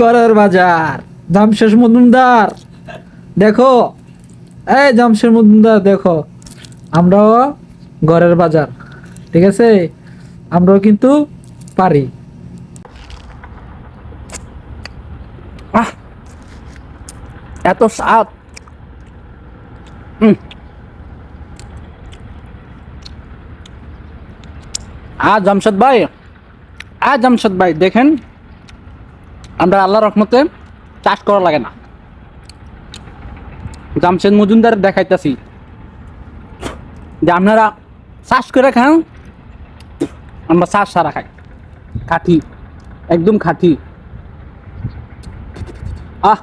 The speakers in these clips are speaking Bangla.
ঘরের বাজার জামশেষ মজুমদার। দেখো, এই জামশেদ মজুমদার, দেখো, আমরাও ঘরের বাজার, ঠিক আছে? আমরাও কিন্তু পারি। এত স্বাদ। আ জামশেদ ভাই আ জামশেদ ভাই, দেখেন আমরা আল্লাহ রহমতে চাষ করা লাগে না। জামশেদ মজুমদার দেখাইতেছি যে আপনারা চাষ করে খান, আমরা চাষ সারা খাই। খাঁটি, একদম খাঁটি। আহ!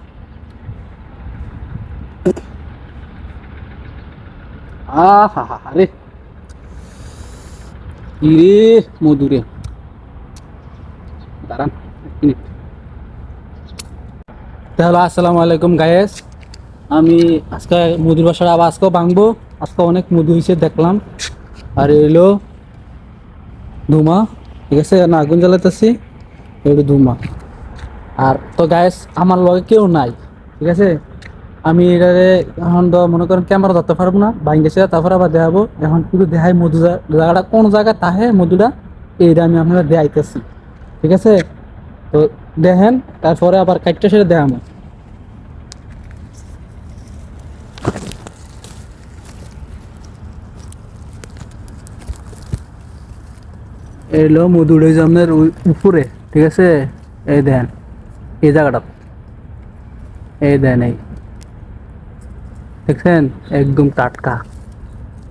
আহ হা হা রে ইরে মধুরে। দাঁড়ান, এক মিনিট। তাহলে আসসালামু আলাইকুম গায়েস আমি আজকে মধুর বাসার আবার আজকেও ভাঙবো। আজকে অনেক মধু হয়েছে, দেখলাম। আর এলো ধুমা, ঠিক আছে? না আগুন জ্বালাতেছি এলো ধুমা। আর তো গায়েস আমার লগে কেউ নাই, ঠিক আছে? আমি এটারে এখন তো মনে করেন ক্যামেরা ধরতে পারব না বাইন গেছে তারপরে আবার দেখাবো। এখন কিন্তু দেখাই মধু জায়গাটা কোন জায়গায় তাহে মধুটা, এইটা আমি আপনারা দেখাইতেছি, ঠিক আছে? তো দেখেন, তারপরে আবার কাটটা সেটা দেখাবো। এলো মধুর ওই আপনার উপরে, ঠিক আছে? এই দেন, এই জায়গাটা। এই দেন, এই। দেখছেন? একদম টাটকা।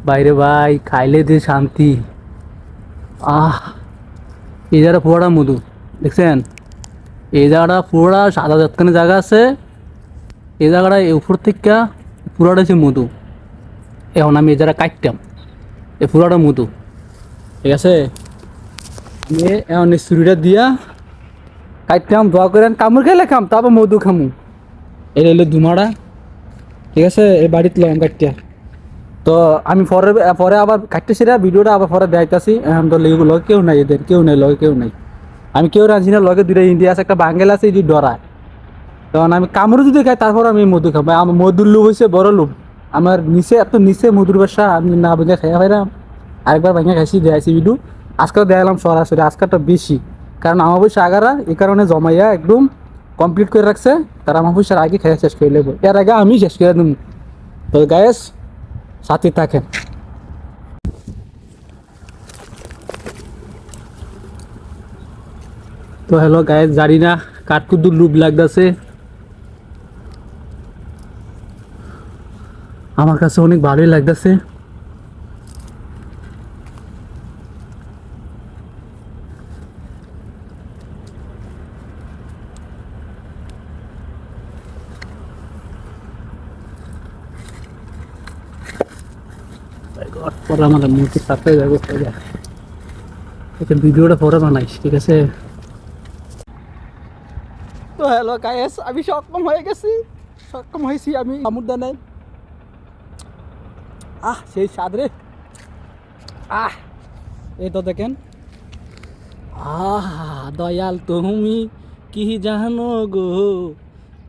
বাইরে ভাই, খাইলে যে শান্তি। আহ, এই জায়গাটা পুরোটা মধু, দেখছেন? এই জায়গাটা পুরোটা সাদা যতখানি জায়গা আছে, এই জায়গাটা এই উপর থেকে পুরোটা হচ্ছে মধু। এখন আমি এই জায়গা কাটতাম, এই পুরোটা মধু। ঠিক আছে? আমি এখন এই ছুরিটা দিয়া কাটতাম, দোয়া করেন কামড় খেলে খাম, তারপর মধু খামু। এটা হলো ধুমাড়া, ঠিক আছে? এই বাড়িতে লম কাটতে তো আমি পরে পরে আবার কাটতে সেরা ভিডিওটা আবার পরে দেখাইতেছি। এখন তো লগে কেউ নাই এদের, কেউ নাই, লগে কেউ নাই। আমি কেউ রাঁধছি না, লগে দুইটা ইন্ডিয়া আছে, একটা বাঙ্গেল আছে এটি ডরায় তখন আমি কামড়ে যদি খাই, তারপর আমি মধু খাব। আমার মধুর লোভ হয়েছে বড় লোভ। আমার নিচে এত নিচে মধুর বাসা, আমি না ভেঙে খাইয়া পাইলাম। আরেকবার ভেঙে খাইছি দেখাইছি ভিডিও। আজকেও দেখালাম সরাসরি, আজকেরটা বেশি। কারণ আমার পয়সা আগারা এই কারণে জমাইয়া একদম কমপ্লিট করে রাখছে। তারা আমার পয়সার আগে খেয়ে শেষ করে নেব। এর আগে আমি শেষ করে দেবো। তো গায়েস সাথে থাকেন। তো হ্যালো গায়ে জানি না কাঠকুদ্দুর লুপ লাগতেছে। আমার কাছে অনেক ভালোই লাগতেছে। পরে আমাদের মুখে সাথে যাব। ভিডিওটা পরে বানাইস, ঠিক আছে? হ্যালো গায়েস আমি সক্ষম হয়ে গেছি। সক্ষম হয়েছি আমি আমুদা নাই আহ, সেই স্বাদ রে। আহ, এই তো দেখেন। আহ, দয়াল তুমি কি জানো গো?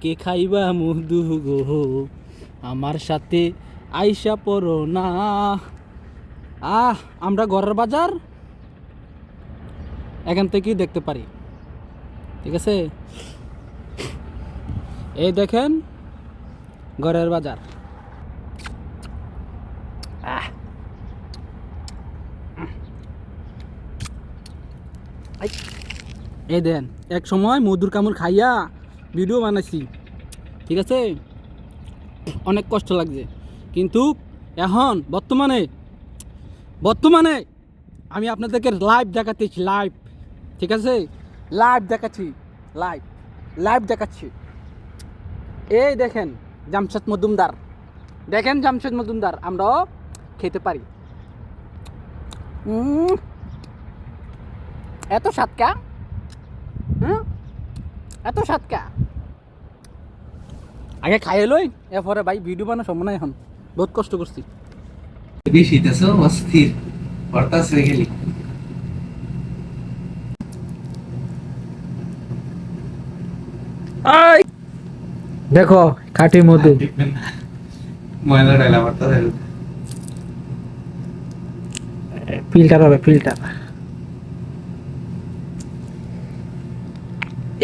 কে খাইবা মধু গো? আমার সাথে আইসা পড়ো না। আহ, আমরা ঘরের বাজার? এখান থেকেই দেখতে পারি। ঠিক আছে? এই দেখেন, ঘরের বাজার। এই দেন, এক সময় মধুর কামড় খাইয়া ভিডিও বানাইছি, ঠিক আছে? অনেক কষ্ট লাগছে। কিন্তু এখন বর্তমানে বর্তমানে আমি আপনাদেরকে লাইভ দেখাতেছি লাইভ ঠিক আছে? লাইভ দেখাচ্ছি লাইভ লাইভ দেখাচ্ছি। এই দেখেন জামশেদ মজুমদার। দেখেন জামশেদ মজুমদার আমরাও খেতে পারি। এত সাতকা হুম? এত সাতকা আগে খাইয়ে লই এরপরে ভাই ভিডিও বানানো সম্ভব নাই এখন। বহুত কষ্ট করছি। অস্থির। হয়ে গেলি। আই! দেখো খাঁটি মধু। ফিল্টার হবে ফিল্টার।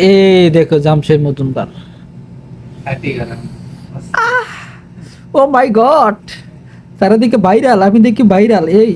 এই দেখো মজুমদার খাটি ও মাই গড! চারিদিকে ভাইরাল আমি দেখি ভাইরাল এই।